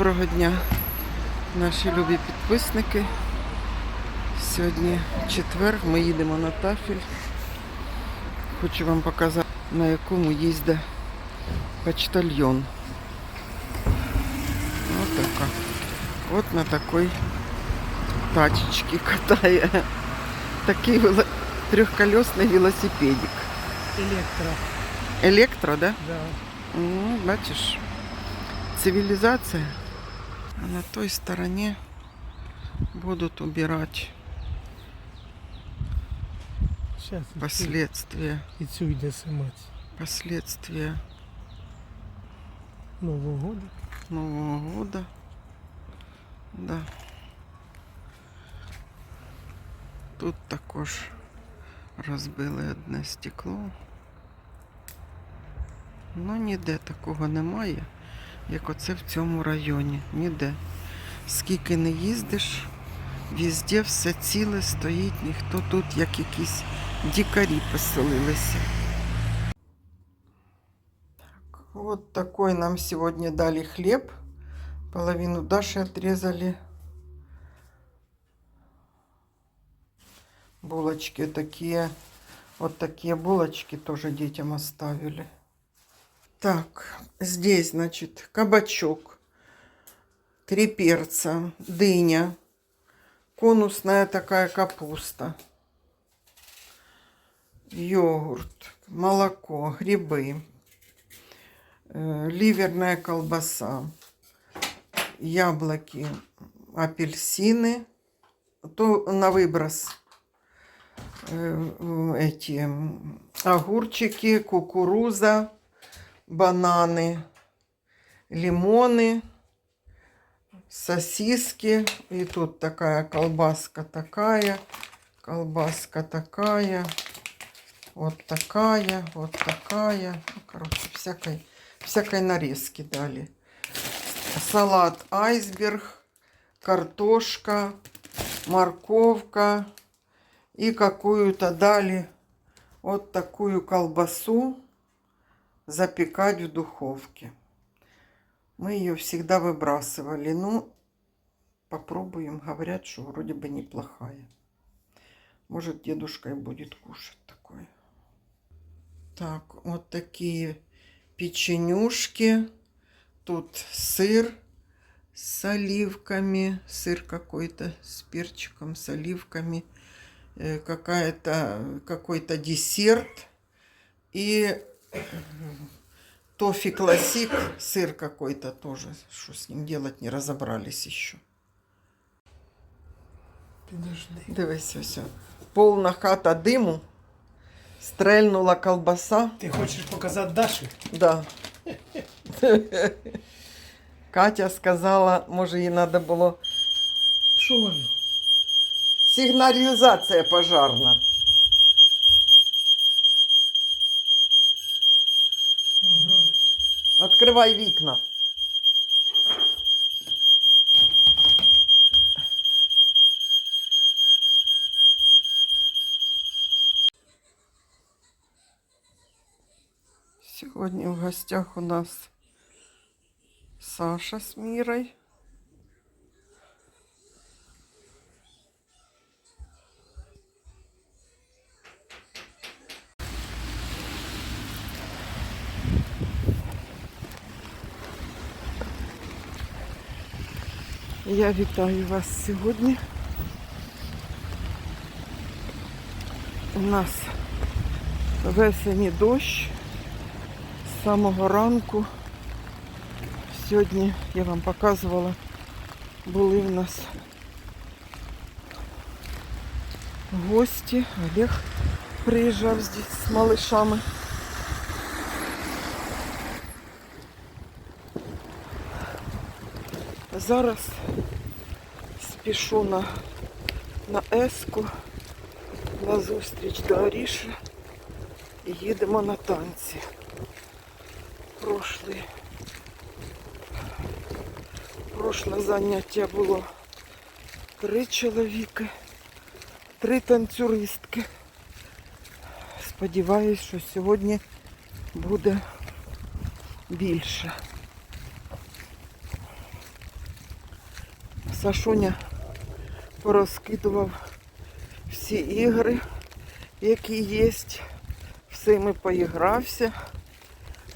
Доброго дня, наші любі підписники. Сьогодні четвер, ми їдемо на тафель. Хочу вам показати, на якому їздить почтальйон. Ось така. От на такій тачечці катає. Такий вело- трьохколесний велосипедик. Электро, Електро, да? да. Ну, бачиш, цивілізація. А на той стороні будуть убирати Сейчас последствия. і цю йде снимати. Последствия Нового года. Нового года. Да. Тут також розбили одне стекло. Ну ніде такого немає, як оце в цьому районі. Ніде. Скільки не їздиш, везде все ціле стоїть, ніхто тут як якісь дикарі поселилися. Так, вот такой нам сегодня дали хлеб. Половину Даши отрезали. Булочки такие. Вот такие булочки тоже детям оставили. Так, здесь, значит, кабачок, три перца, дыня, конусная такая капуста, йогурт, молоко, грибы, э, ливерная колбаса, яблоки, апельсины, то на выброс э, эти огурчики, кукуруза, бананы, лимоны, сосиски. И тут такая колбаска такая, колбаска такая, вот такая, вот такая. Ну, короче, всякой, всякой нарезки дали. Салат айсберг, картошка, морковка и какую-то дали вот такую колбасу запекать в духовке. Мы ее всегда выбрасывали. Ну, попробуем. Говорят, что вроде бы неплохая. Может, дедушка и будет кушать такое. Так, вот такие печенюшки. Тут сыр с оливками. Сыр какой-то с перчиком, с оливками. Э, Какая-то, какой-то десерт. И Тофи Классик, сыр какой-то тоже. Что с ним делать, не разобрались еще. Підожди. Дивись, ось. о. Повна хата диму. Стрельнула колбаса. Ти хочеш показати Даші? Да. Катя сказала, може їй треба було Що воно? сигналізація пожарна. Відкривай вікна. Сьогодні в гостях у нас Саша з Мірою. Я вітаю вас сьогодні. У нас весені дощ з самого ранку. Сьогодні я вам показувала, були в нас гості. Олег приїжджав з малишами. Зараз спішу на, на Еску на зустріч до Аріші і їдемо на танці. Прошлий. Прошле заняття було три чоловіки, три танцюристки. Сподіваюсь, що сьогодні буде більше. Сашуня порозкидував всі ігри, які є. Всіми поігрався.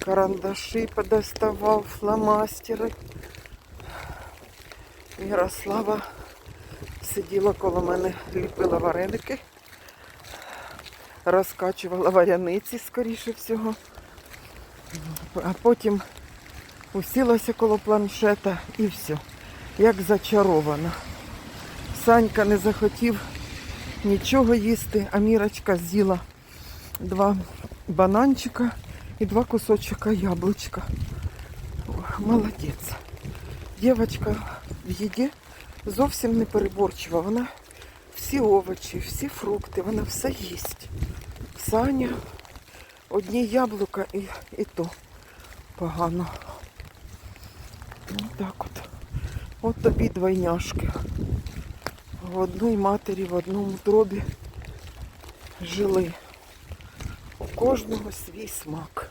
Карандаші подоставав, фломастери. Ярослава сиділа коло мене, ліпила вареники, розкачувала варяниці, скоріше всього. А потім усілася коло планшета і все, як зачарована. Санька не захотів нічого їсти, а Мірочка з'їла два бананчика і два кусочка яблучка. Молодець. Дівчинка в їді зовсім не переборчива. Вона всі овочі, всі фрукти, вона все їсть. Саня, одні яблука і, і то погано. Ось так от. От тобі двойняшки. В одній матері, в одному дробі жили. У кожного свій смак.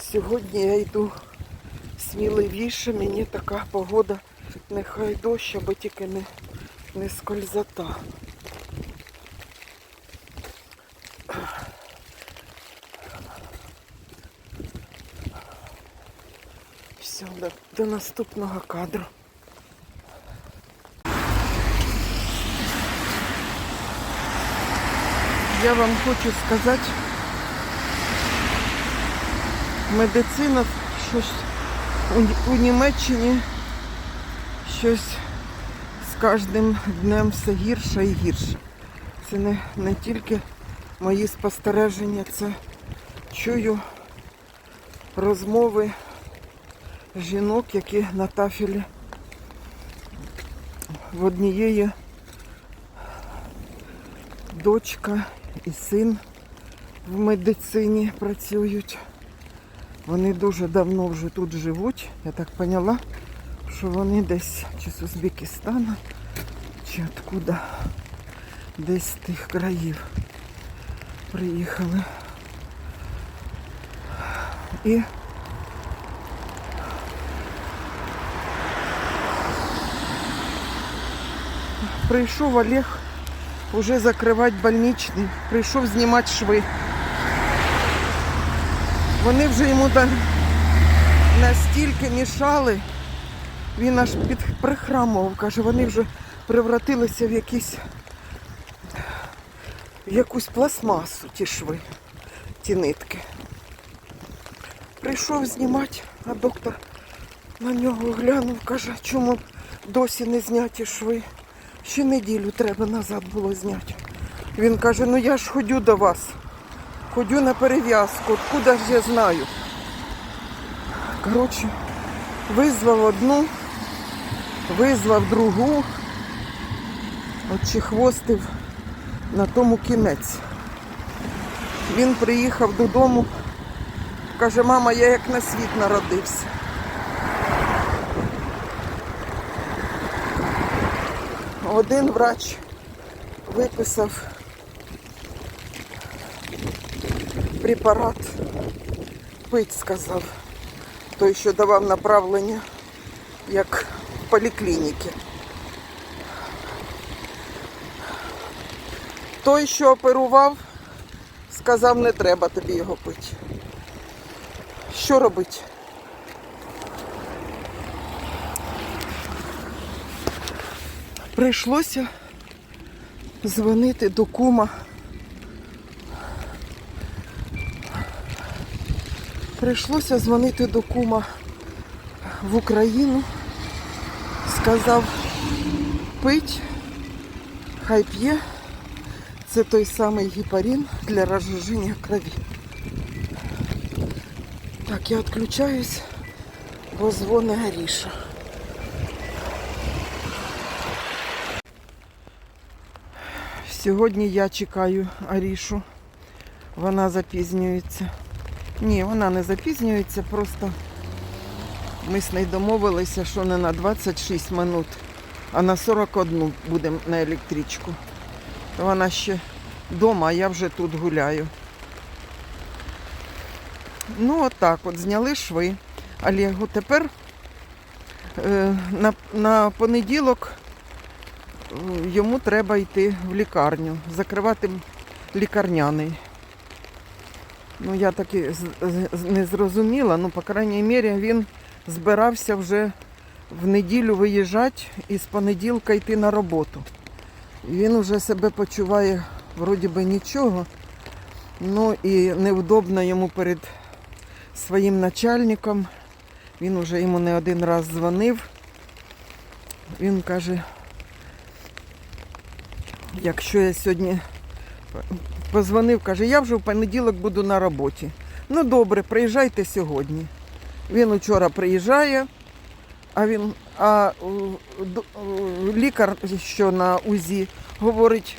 Сьогодні я йду сміливіше, мені така погода, нехай дощ, аби тільки не, не скользота. Все, до, до наступного кадру. Я вам хочу сказати, медицина щось у, Німеччині щось з кожним днем все гірше і гірше. Це не, не тільки мої спостереження, це чую розмови жінок, які на тафелі в однієї дочка і син в медицині працюють. Вони дуже давно вже тут живуть. Я так поняла, що вони десь чи з Узбекистана, чи откуда, десь з тих країв приїхали. І прийшов Олег уже закривати больничний, прийшов знімати шви. Вони вже йому да- настільки мішали, він аж прихрамував, каже, вони вже превратилися в якісь в якусь пластмасу ті шви, ті нитки. Прийшов знімати, а доктор на нього глянув, каже, чому досі не зняті шви. Ще неділю треба назад було зняти. Він каже, ну я ж ходю до вас. Ходю на перев'язку, откуда ж я знаю. Коротше, визвав одну, визвав другу, от хвостив на тому кінець. Він приїхав додому, каже, мама, я як на світ народився. Один врач виписав препарат, пить сказав. Той, що давав направлення, як в поліклініці. Той, що оперував, сказав, не треба тобі його пити. Що робити? Прийшлося дзвонити до кума. Прийшлося дзвонити до кума в Україну. Сказав, пить, хай п'є. Це той самий гепарин для розжиження крові. Так, я відключаюсь, бо дзвони Аріша. Сьогодні я чекаю Арішу. Вона запізнюється. Ні, вона не запізнюється, просто ми з нею домовилися, що не на 26 минут, а на 41 будемо на електричку. Вона ще вдома, а я вже тут гуляю. Ну, отак от, зняли шви. Олегу тепер е, на, на понеділок йому треба йти в лікарню, закривати лікарняний. Ну, я так і не зрозуміла, ну, по крайній мірі, він збирався вже в неділю виїжджати і з понеділка йти на роботу. Він вже себе почуває вроді би нічого. Ну і невдобно йому перед своїм начальником. Він вже йому не один раз дзвонив. Він каже, якщо я сьогодні позвонив, каже, я вже в понеділок буду на роботі. Ну добре, приїжджайте сьогодні. Він учора приїжджає, а він, а лікар, що на УЗІ, говорить,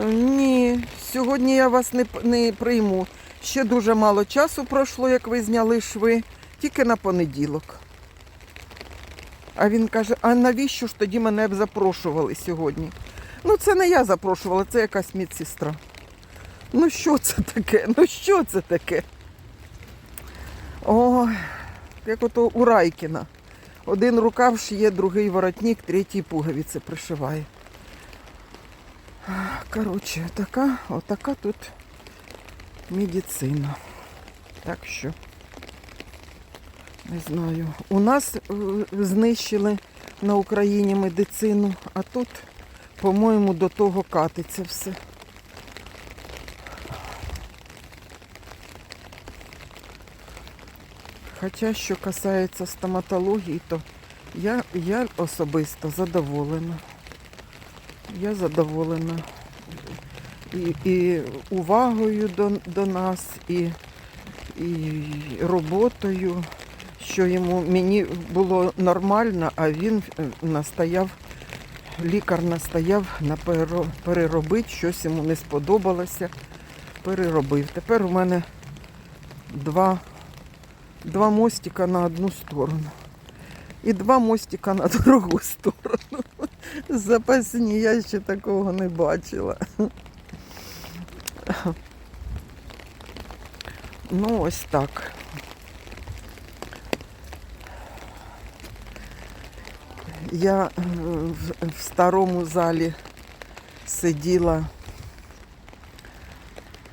«Е, ні, сьогодні я вас не, не прийму. Ще дуже мало часу пройшло, як ви зняли шви, тільки на понеділок. А він каже, а навіщо ж тоді мене б запрошували сьогодні? Ну, це не я запрошувала, це якась медсестра. Ну що це таке? Ну що це таке? О, як ото у Райкіна. Один рукав шиє, другий воротник, третій пуговиці пришиває. Коротше, така, отака тут медицина. Так що, не знаю. У нас е, знищили на Україні медицину, а тут, по-моєму, до того катиться все. Хоча, що касається стоматології, то я, я особисто задоволена. Я задоволена і, і увагою до, до нас, і, і роботою, що йому мені було нормально, а він е, настояв, лікар настояв на переробити, щось йому не сподобалося, переробив. Тепер у мене два, два мостика на одну сторону. І два мостика на другу сторону. Запасні, я ще такого не бачила. Ну, ось так. Я е, в, старому залі сиділа.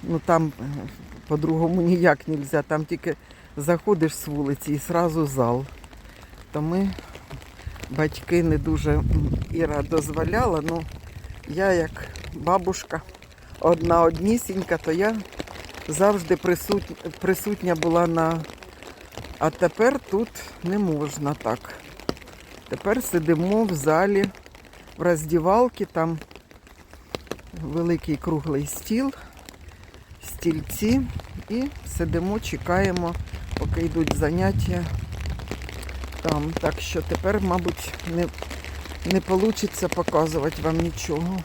Ну там е, по-другому ніяк не можна. Там тільки заходиш з вулиці і одразу зал. То ми батьки не дуже Іра дозволяла, ну я як бабушка одна однісінька, то я завжди присутня була на. А тепер тут не можна так. Тепер сидимо в залі, в роздівалці, там великий круглий стіл, стільці і сидимо, чекаємо, поки йдуть заняття там. Так що тепер, мабуть, не, не вийде показувати вам нічого.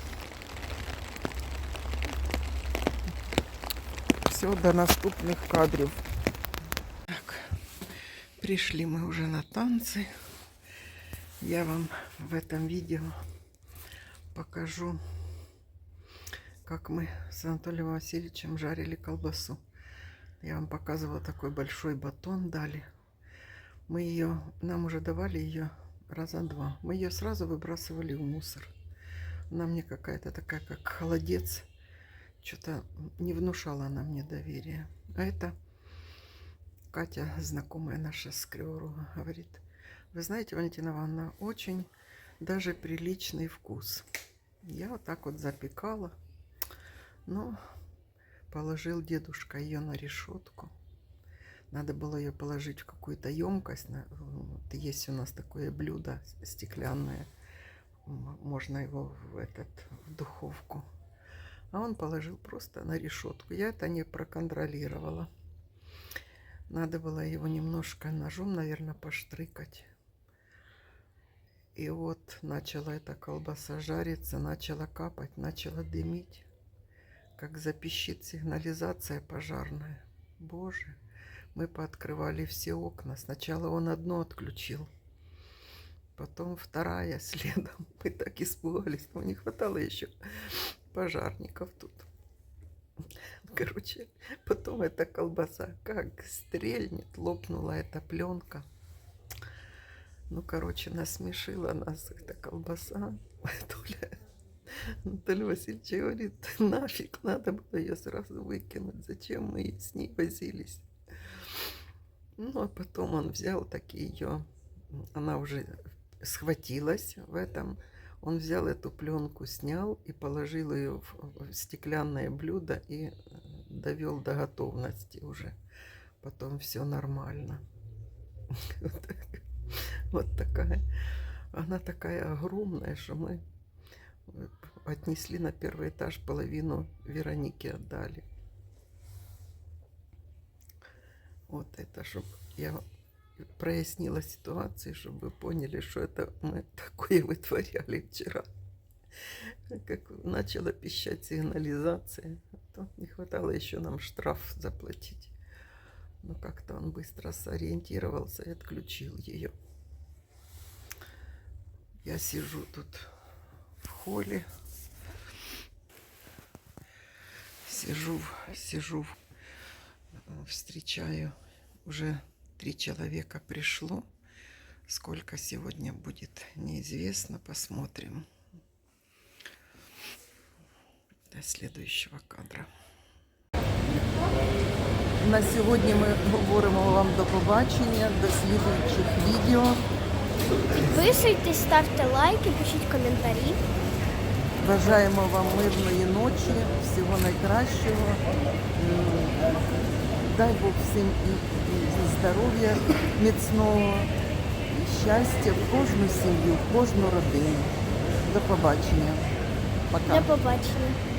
Все, до наступных кадрів. Так, пришли мы уже на танцы. Я вам в этом видео покажу, как мы с Анатолием Васильевичем жарили колбасу. Я вам показывала такой большой батон дали. Мы ее, нам уже давали ее раза два. Мы ее сразу выбрасывали в мусор. Она мне какая-то такая, как холодец. Что-то не внушала она мне доверия. А это Катя, знакомая наша с Криворога, говорит, вы знаете, Валентина Ивановна, очень даже приличный вкус. Я вот так вот запекала. Ну, положил дедушка ее на решетку. Надо было ее положить в какую-то емкость. Вот есть у нас такое блюдо стеклянное. Можно его в, этот, в духовку. А он положил просто на решетку. Я это не проконтролировала. Надо было его немножко ножом, наверное, поштрыкать. И вот начала эта колбаса жариться, начала капать, начала дымить. Как запищит сигнализация пожарная. Боже, мы пооткрывали все окна. Сначала он одно отключил, потом вторая следом. Мы так испугались, но не хватало еще пожарников тут. Короче, потом эта колбаса как стрельнет, лопнула эта пленка. Ну, короче, насмешила нас эта колбаса. Толя, Анатолий Васильевич говорит, нафиг, надо было ее сразу выкинуть. Зачем мы с ней возились? Ну, а потом он взял так ее, она уже схватилась в этом. Он взял эту пленку, снял и положил ее в, стеклянное блюдо и довел до готовности уже. Потом все нормально. Вот так- Вот такая. Она такая огромная, что мы отнесли на первый этаж половину Веронике отдали. Вот это, чтобы я прояснила ситуацию, чтобы вы поняли, что это мы такое вытворяли вчера. Как начала пищать сигнализация, то не хватало еще нам штраф заплатить. Но как-то он быстро сориентировался и отключил ее. Я сижу тут в холле. Сижу, сижу, э, встречаю. Уже три человека пришло. Сколько сегодня будет, неизвестно. Посмотрим. До следующего кадра. На сьогодні ми говоримо вам до побачення, до слідуючих відео. Підписуйтесь, ставте лайки, пишіть коментарі. Бажаємо вам мирної ночі, всього найкращого. Дай Бог всім і, і здоров'я міцного, і щастя в кожну сім'ю, в кожну родину. До побачення. Пока. До побачення.